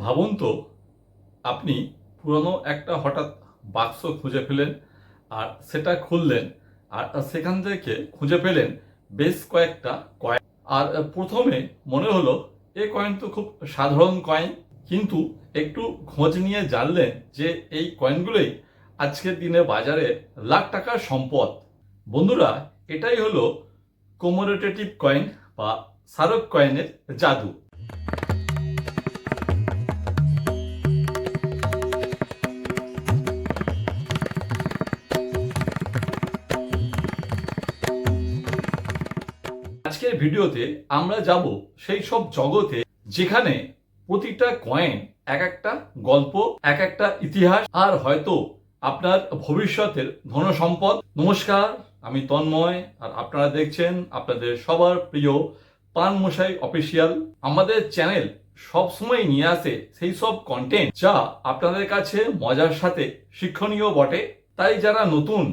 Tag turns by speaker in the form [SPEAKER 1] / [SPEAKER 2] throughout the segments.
[SPEAKER 1] ভাবুন তো, আপনি পুরনো একটা হঠাৎ বাক্স খুঁজে পেলেন আর সেটা খুললেন আর সেখান থেকে খুঁজে পেলেন বেশ কয়েকটা কয়েন। আর প্রথমে মনে হলো, এ কয়েন তো খুব সাধারণ কয়েন। কিন্তু একটু খোঁজ নিয়ে জানলেন যে এই কয়েনগুলোই আজকের দিনে বাজারে লাখ টাকার সম্পদ। বন্ধুরা, এটাই হলো কোমোরেটেটিভ কয়েন বা সারক কয়েনের জাদু। ভিডিওতে আমরা যাব সেই সব জগতে যেখানে প্রতিটা কয়েন এক একটা গল্প, এক একটা ইতিহাস, আর হয়তো আপনার ভবিষ্যতের ধনসম্পদ। নমস্কার, আমি তন্ময়, আর আপনারা দেখছেন আপনাদের সবার প্রিয় পান মশাই অফিসিয়াল আমাদের চ্যানেল সবসময় নিয়ে আসে সেই সব কন্টেন্ট যা আপনাদের কাছে মজার সাথে শিক্ষণীয় বটে। তাই যারা নতুন,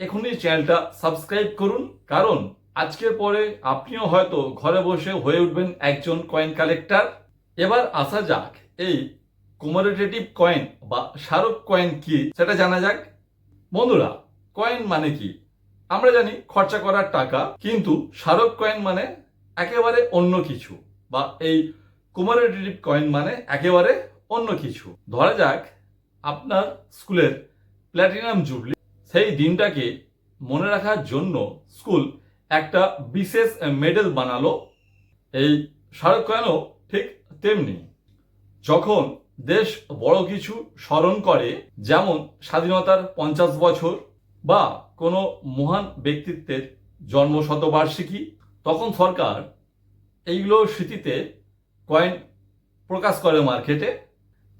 [SPEAKER 1] এখনই চ্যানেলটা সাবস্ক্রাইব করুন। কারণ আজকের পরে আপনিও হয়তো ঘরে বসে হয়ে উঠবেন একজন কয়েন কালেক্টর এবার আসা যাক, এই কোমোরেটেটিভ কয়েন বা স্মারক কয়েন কি, সেটা জানা যাক। বন্ধুরা কয়েন মানে কি? আমরা জানি খরচা করার টাকা, কিন্তু স্মারক কয়েন মানে একেবারে অন্য কিছু বা এই কোমোরেটেটিভ কয়েন মানে একেবারে অন্য কিছু। ধরা যাক, আপনার স্কুলের প্ল্যাটিনাম জুবলি সেই দিনটাকে মনে রাখার জন্য স্কুল একটা বিশেষ মেডেল বানালো। এই স্মারক কয়েনও ঠিক তেমনি। যখন দেশ বড় কিছু স্মরণ করে, যেমন স্বাধীনতার পঞ্চাশ বছর বা কোনো মহান ব্যক্তিত্বের জন্ম শতবার্ষিকী তখন সরকার এইগুলো স্মৃতিতে কয়েন প্রকাশ করে মার্কেটে।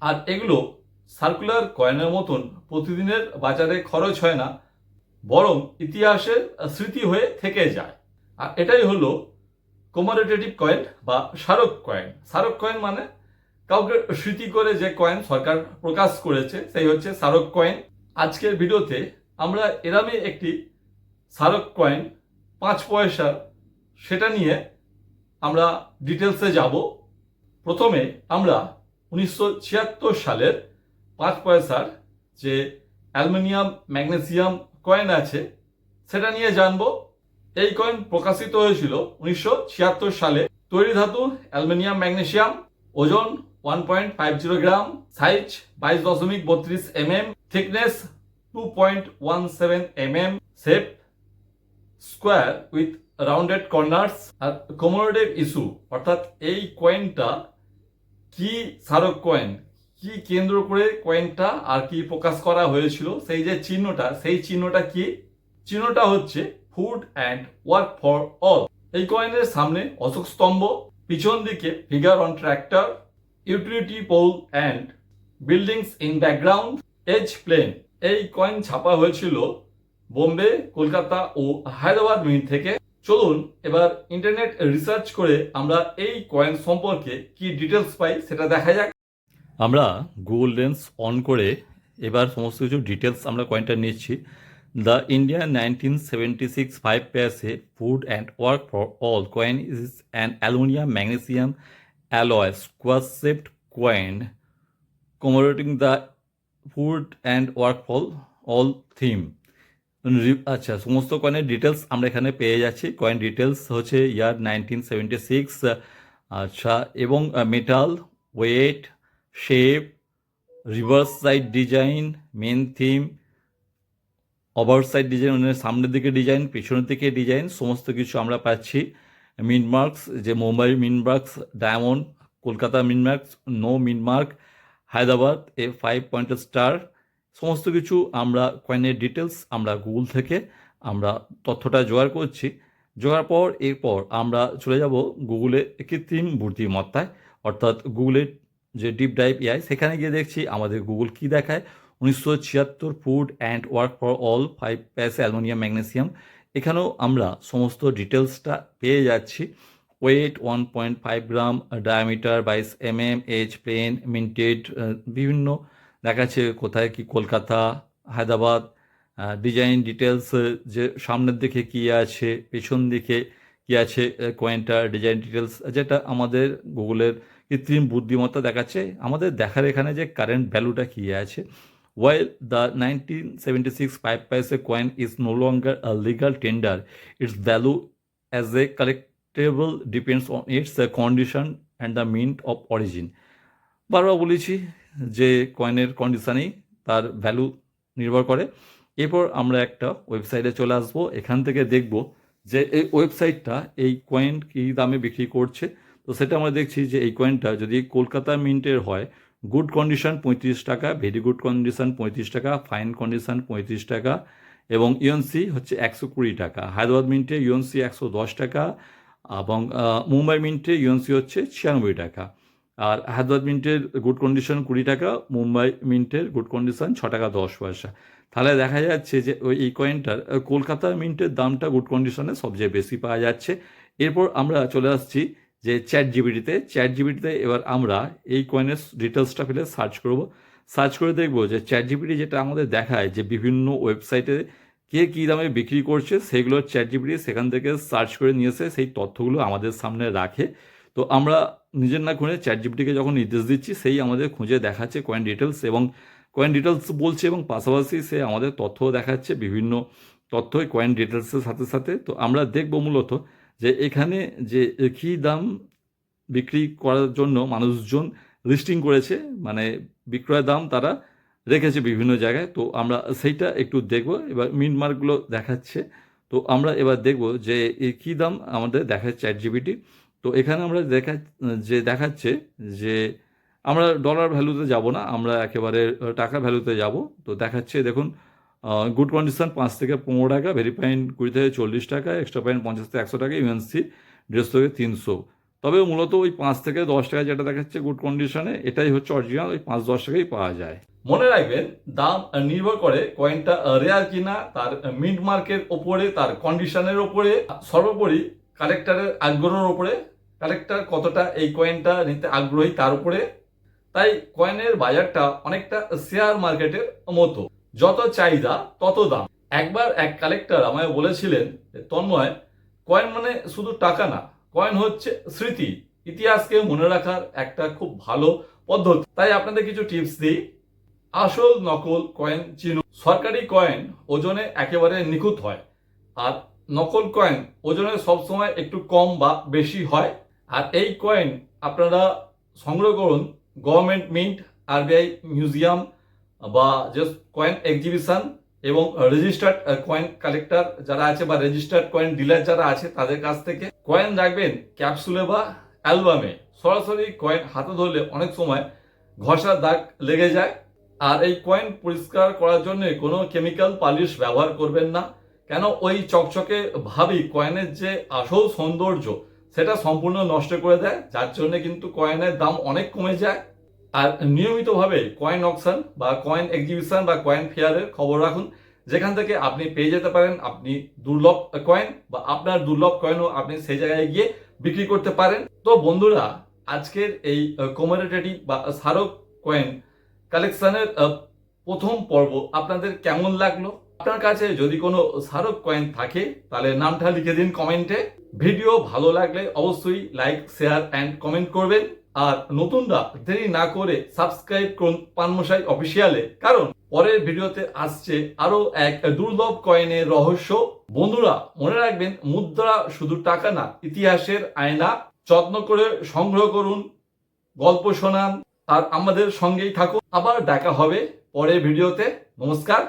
[SPEAKER 1] আর এগুলো সার্কুলার কয়েনের মতন প্রতিদিনের বাজারে খরচ হয় না। বরং ইতিহাসের স্মৃতি হয়ে থেকে যায়। আর এটাই হলো কোমোরেটেটিভ কয়েন বা স্মারক কয়েন স্মারক কয়েন মানে কাউকে স্মৃতি করে যে কয়েন সরকার প্রকাশ করেছে, সেই হচ্ছে স্মারক কয়েন আজকের ভিডিওতে আমরা এরামই একটি স্মারক কয়েন পাঁচ পয়সা, সেটা নিয়ে আমরা ডিটেলসে যাব। প্রথমে আমরা উনিশশো ছিয়াত্তর সালের পাঁচ পয়সার যে অ্যালুমিনিয়াম, ম্যাগনেসিয়াম কয়েন আছে, সেটা নিয়ে জানব। এই কয়েন প্রকাশিত হয়েছিল উনিশশো ছিয়াত্তর সালে। তৈরি ধাতু অ্যালুমিনিয়াম, ম্যাগনেসিয়াম, ওজন one point five zero gram size বাইশ দশমিক বত্রিশ M M thickness two point one seven M M shape square with rounded corners R commemorative issue অর্থাৎ এই কয়েনটা কি স্মারক কয়েন কি কেন্দ্র করে কয়েনটা আর কি প্রকাশ করা হয়েছিল, সেই যে চিহ্নটা, সেই চিহ্নটা কি? চিহ্নটা হচ্ছে food and work for all এই কয়েনের সামনে অশোক স্তম্ভ, পিছন দিকে figure on tractor utility pole and buildings in background edge plain এই কয়েন ছাপা হয়েছিল বোম্বে, কলকাতা ও হায়দ্রাবাদ মিন্ট থেকে। চলুন এবার ইন্টারনেট রিসার্চ করে আমরা এই কয়েন সম্পর্কে কি ডিটেলস পাই সেটা দেখা যাক। আমরা গুগল লেন্স অন করে এবার সমস্ত কিছু ডিটেলস আমরা কয়েনটা নিচ্ছি। The Indian nineteen seventy six five paise food and work for all coin is an aluminium magnesium alloy square shaped coin commemorating the food and work for all theme আচ্ছা সমস্ত কয়েনের ডিটেলস আমরা এখানে পেয়ে যাচ্ছি। কয়েন ডিটেলস হচ্ছে year nineteen seventy six আচ্ছা এবং metal weight shape reverse side design main theme over side design মানে সামনের দিকে ডিজাইন পেছনের দিকে ডিজাইন সমস্ত কিছু আমরা পাচ্ছি। মিনমার্কস যে Mumbai mintmarks diamond Kolkata mintmarks no mintmark Hyderabad, a five point star সমস্ত কিছু আমরা কয়েনের ডিটেলস আমরা গুগল থেকে আমরা তথ্যটা জোগাড় করছি। জোগাড় পর, এরপর আমরা চলে যাব গুগলে কৃত্রিম বুদ্ধিমত্তায়, অর্থাৎ গুগলের যে ডিপ ডাইভ এআই সেখানে গিয়ে দেখছি আমাদের গুগল কি দেখায়? উনিশশো ছিয়াত্তর food and work for all five paise aluminium magnesium এখানেও আমরা সমস্ত ডিটেলসটা পেয়ে যাচ্ছি। Weight one point five gram diameter বাইশ M M H plain minted বিভিন্ন দেখাচ্ছে কোথায় কি কলকাতা, হায়দ্রাবাদ। ডিজাইন ডিটেলস যে সামনের দিকে কি আছে, পেছন দিকে কি আছে কয়েনটার ডিজাইন ডিটেলস যেটা আমাদের গুগলের কৃত্রিম বুদ্ধিমত্তা দেখাচ্ছে। আমাদের দেখার এখানে যে কারেন্ট ভ্যালুটা কী আছে। While the 1976 5 paise coin is no longer a legal tender, its value as a collectible depends on its condition and the mint of origin. বারবার বলেছি যে কয়েনের কন্ডিশনেই তার ভ্যালু নির্ভর করে। এরপর আমরা একটা ওয়েবসাইটে চলে আসব। এখান থেকে দেখব যে এই ওয়েবসাইটটা এই কয়েন কী দামে বিক্রি করছে। তো সেটা আমরা দেখছি যে এই কয়েনটা যদি কলকাতা মিন্টের হয় গুড কন্ডিশন পঁয়ত্রিশ টাকা ভেরি গুড কন্ডিশন পঁয়ত্রিশ টাকা ফাইন কন্ডিশন পঁয়ত্রিশ টাকা এবং ইউএনসি হচ্ছে একশো কুড়ি টাকা। হায়দ্রাবাদ মিন্টে ইউএনসি একশো দশ টাকা এবং মুম্বাই মিন্টে ইউএনসি হচ্ছে ছিয়ানব্বই টাকা। আর হায়দ্রাবাদ মিন্টের গুড কন্ডিশন কুড়ি টাকা মুম্বাই মিন্টের গুড কন্ডিশন ছ টাকা দশ পয়সা। তাহলে দেখা যাচ্ছে যে ওই এই কয়েনটার আহ, কলকাতা মিন্টের দামটা গুড কন্ডিশনে সবচেয়ে বেশি পাওয়া যাচ্ছে। এরপর আমরা চলে আসছি যে চ্যাট জিবিটিতে চ্যাট জিবিটিতে এবার আমরা এই কয়েনের ডিটেলসটা ফেলে সার্চ করব। সার্চ করে দেখব যে চ্যাট জিবিটি যেটা আমাদের দেখায় যে বিভিন্ন ওয়েবসাইটে কে কী দামে বিক্রি করছে, সেগুলো চ্যাট জিবিটি সেখান থেকে সার্চ করে নিয়ে এসে সেই তথ্যগুলো আমাদের সামনে রাখে। তো আমরা নিজের না খুঁজে চ্যাট জিবিটিকে যখন নির্দেশ দিচ্ছি, সেই আমাদের খুঁজে দেখাচ্ছে কয়েন ডিটেলস এবং কয়েন ডিটেলস বলছে এবং পাশাপাশি সে আমাদের তথ্যও দেখাচ্ছে বিভিন্ন তথ্যই কয়েন ডিটেলসের সাথে সাথে। তো আমরা দেখব মূলত যে এখানে যে কী দাম বিক্রি করার জন্য মানুষজন লিস্টিং করেছে মানে বিক্রয় দাম তারা রেখেছে বিভিন্ন জায়গায়, তো আমরা সেইটা একটু দেখব। এবার মিন মার্কগুলো দেখাচ্ছে, তো আমরা এবার দেখব যে কী দাম আমাদের দেখাচ্ছে চ্যাট জিবিটি তো এখানে আমরা দেখা, যে দেখাচ্ছে যে আমরা ডলার ভ্যালুতে যাব না, আমরা একেবারে টাকা ভ্যালুতে যাব। তো দেখাচ্ছে, দেখুন গুড কন্ডিশন পাঁচ থেকে পনেরো টাকা ভেরিফাইন কুড়ি থেকে চল্লিশ টাকা এক্সট্রা পয়েন্ট পঞ্চাশ থেকে একশো টাকা ইউএনসি দেড়শো থেকে তিনশো। তবে মূলত ওই পাঁচ থেকে দশ টাকা যেটা দেখাচ্ছে গুড কন্ডিশনে এটাই হচ্ছে অরিজিনাল ওই পাঁচ দশ টাকাই পাওয়া যায়। মনে রাখবেন, দাম নির্ভর করে কয়েনটা রেয়ার কিনা, তার মিন্ট মার্কের ওপরে, তার কন্ডিশনের ওপরে, সর্বোপরি কালেক্টারের আগ্রহের ওপরে কালেক্টার কতটা এই কয়েনটা নিতে আগ্রহী তার উপরে। তাই কয়েনের বাজারটা অনেকটা শেয়ার মার্কেটের মতো। যত চাহিদা, তত দাম। একবার এক কালেক্টর আমায় বলেছিলেন তন্ময় কয়েন মানে শুধু টাকা না কয়েন হচ্ছে স্মৃতি। ইতিহাসকে মনে রাখার একটা খুব ভালো পদ্ধতি। তাই আপনাদের কিছু টিপস দিই। আসল নকল কয়েন চিনুন সরকারি কয়েন ওজনে একেবারে নিখুঁত হয়। আর নকল কয়েন ওজনে সবসময় একটু কম বা বেশি হয়। আর এই কয়েন আপনারা সংগ্রহ করুন। গভর্নমেন্ট মিন্ট আরবিআই মিউজিয়াম বা জাস্ট কয়েন এক্সিবিশন এবং রেজিস্টার্ড কয়েন কালেক্টর যারা আছে বা রেজিস্টার্ড কয়েন ডিলার যারা আছে, তাদের কাছ থেকে কয়েন রাখবেন ক্যাপসুলে বা অ্যালবামে সরাসরি কয়েন হাতে ধরলে অনেক সময় ঘষার দাগ লেগে যায়। আর এই কয়েন পরিষ্কার করার জন্য কোনো কেমিক্যাল পালিশ ব্যবহার করবেন না। কেন? ওই চকচকে ভাবি কয়েনের যে আসল সৌন্দর্য, সেটা সম্পূর্ণ নষ্ট করে দেয়। যার জন্য কিন্তু কয়েনের দাম অনেক কমে যায়। আর নিয়মিতভাবে কয়েন অকশন বা কয়েন এক্সিবিশন বা কয়েন ফেয়ারের খবর রাখুন। যেখান থেকে আপনি পেয়ে যেতে পারেন, আপনি দুর্লভ কয়েন বা আপনার দুর্লভ কয়েনও আপনি সেই জায়গায় গিয়ে বিক্রি করতে পারেন। তো বন্ধুরা, আজকের এই কমোডিটেটিভ বা স্মারক কয়েন কালেকশনের প্রথম পর্ব আপনাদের কেমন লাগল? আপনার কাছে যদি কোনো স্মারক কয়েন থাকে, তাহলে নামটা লিখে দিন কমেন্টে। ভিডিও ভালো লাগলে অবশ্যই লাইক শেয়ার অ্যান্ড কমেন্ট করবেন। আর নতুনরা দেরি না করে সাবস্ক্রাইব করুন পানমশাই অফিসিয়ালে। কারণ পরের ভিডিওতে আসছে আরও এক দুর্লভ কয়েনের রহস্য। বন্ধুরা, মনে রাখবেন, মুদ্রা শুধু টাকা না, ইতিহাসের আয়না। যত্ন করে সংগ্রহ করুন, গল্প শোনান, আর আমাদের সঙ্গেই থাকুন। আবার দেখা হবে পরের ভিডিওতে। নমস্কার।